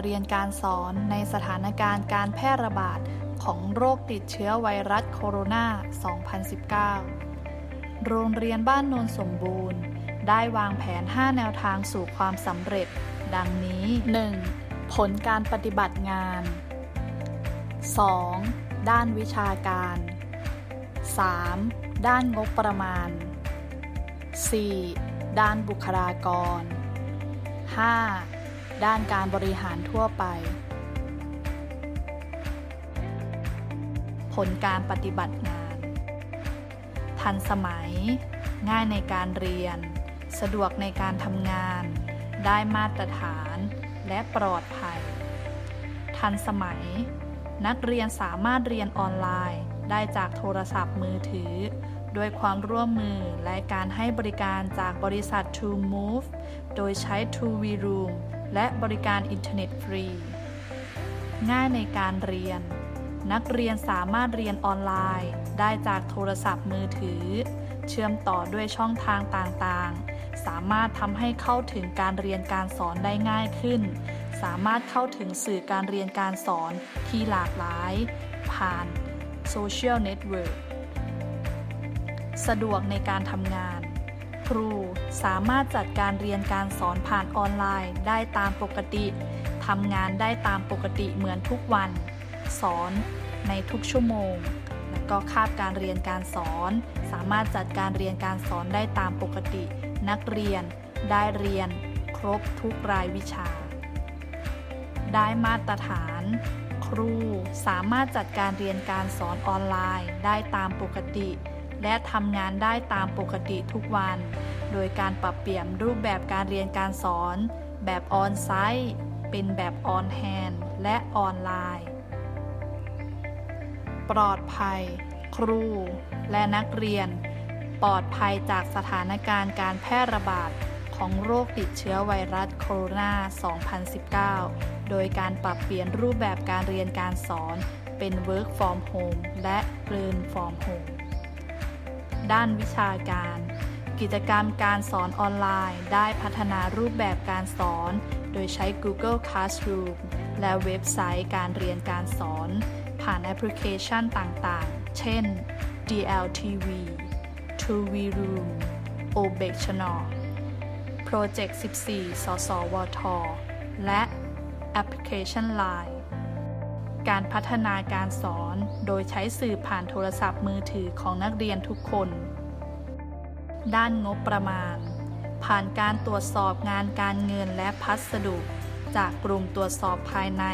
เรียนการสอนในสถานการณ์การแพร่ระบาดของโรคติดเชื้อไวรัสโคโรนา 2019 โรงเรียนบ้านโนนสมบูรณ์ ได้วางแผน 5 แนวทางสู่ความสำเร็จ ดังนี้ 1. ผลการปฏิบัติงาน 2. ด้านวิชาการ 3. ด้านงบประมาณ 4. ด้านบุคลากร 5. ด้านการบริหารทั่วไป ผลการปฏิบัติงาน ทันสมัย ง่ายในการเรียน สะดวกในการทำงาน ได้มาตรฐานและปลอดภัย ทันสมัย นักเรียนสามารถเรียนออนไลน์ได้จากโทรศัพท์มือถือ ด้วยความร่วมมือและการให้บริการจากบริษัท True Move โดยใช้ True V Room และบริการอินเทอร์เน็ตฟรี ง่ายในการเรียน นักเรียนสามารถเรียนออนไลน์ ได้จากโทรศัพท์มือถือ เชื่อมต่อด้วยช่องทางต่างๆ สามารถทำให้เข้าถึงการเรียนการสอนได้ง่ายขึ้น สามารถเข้าถึงสื่อการเรียนการสอนที่หลากหลาย ผ่านโซเชียลเน็ตเวิร์ก สะดวกในการทำงาน ครูสามารถจัดการเรียนการสอนผ่านออนไลน์ได้ตามปกติทำงานได้ตามปกติเหมือนทุกวัน สอนในทุกชั่วโมง และก็คาบการเรียนการสอน สามารถจัดการเรียนการสอนได้ตามปกติ นักเรียนได้เรียนครบทุกรายวิชา ได้มาตรฐาน ครูสามารถจัดการเรียนการสอนออนไลน์ได้ตามปกติ และทำงานได้ตามปกติทุกวัน โดยการปรับเปลี่ยนรูปแบบการเรียนการสอน แบบออนไซต์เป็นแบบออนแฮนและออนไลน์ ปลอดภัย ครู และนักเรียน ปลอดภัยจากสถานการณ์การแพร่ระบาดของโรคติดเชื้อไวรัสโคโรนา 2019 โดยการปรับเปลี่ยนรูปแบบการเรียนการสอนเป็น Work from Home และ Learn from Home ด้านวิชาการ กิจกรรมการสอนออนไลน์ ได้พัฒนารูปแบบการสอน โดยใช้ Google Classroom และเว็บไซต์การเรียนการสอน ผ่านแอปพลิเคชันต่างๆ เช่น DLTV True V Room o b e c Channel Project 14 สสวท และแอปพลิเคชัน Line การพัฒนาการสอน โดยใช้สื่อผ่านโทรศัพท์มือถือของนักเรียนทุกคน ด้านงบประมาณ ผ่านการตรวจสอบงานการเงินและพัสดุ จากกลุ่มตรวจสอบภายใน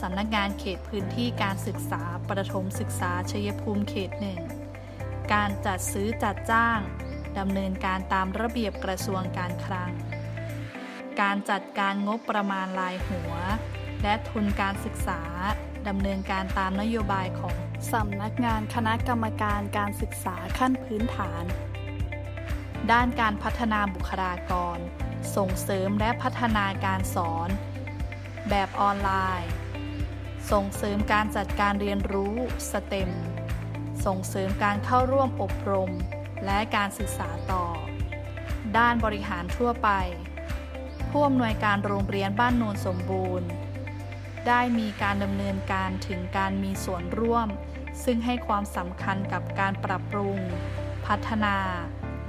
สำนักงานเขตพื้นที่การศึกษาประถมศึกษาชัยภูมิเขตหนึ่ง การจัดซื้อจัดจ้างดำเนินการตามระเบียบกระทรวงการคลัง การจัดการงบประมาณรายหัว และทุนการศึกษา ดำเนินการตามนโยบายของสำนักงานคณะกรรมการการศึกษาขั้นพื้นฐาน ด้านการพัฒนาบุคลากร ส่งเสริมและพัฒนาการสอน แบบออนไลน์ ส่งเสริมการจัดการเรียนรู้สเต็มส่งเสริมการเข้าร่วมอบรม และการศึกษาต่อ ด้านบริหารทั่วไป ผู้อำนวยการโรงเรียนบ้านโนนสมบูรณ์ ได้มีการดำเนินการถึงการมีส่วนร่วม ซึ่งให้ความสำคัญกับการปรับปรุง พัฒนา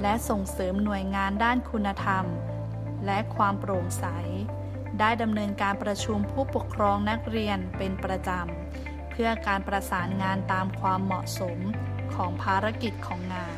และส่งเสริมหน่วยงานด้านคุณธรรม และความโปร่งใส ได้ดำเนินการประชุมผู้ปกครองนักเรียนเป็นประจำ เพื่อการประสานงานตามความเหมาะสมของภารกิจของงาน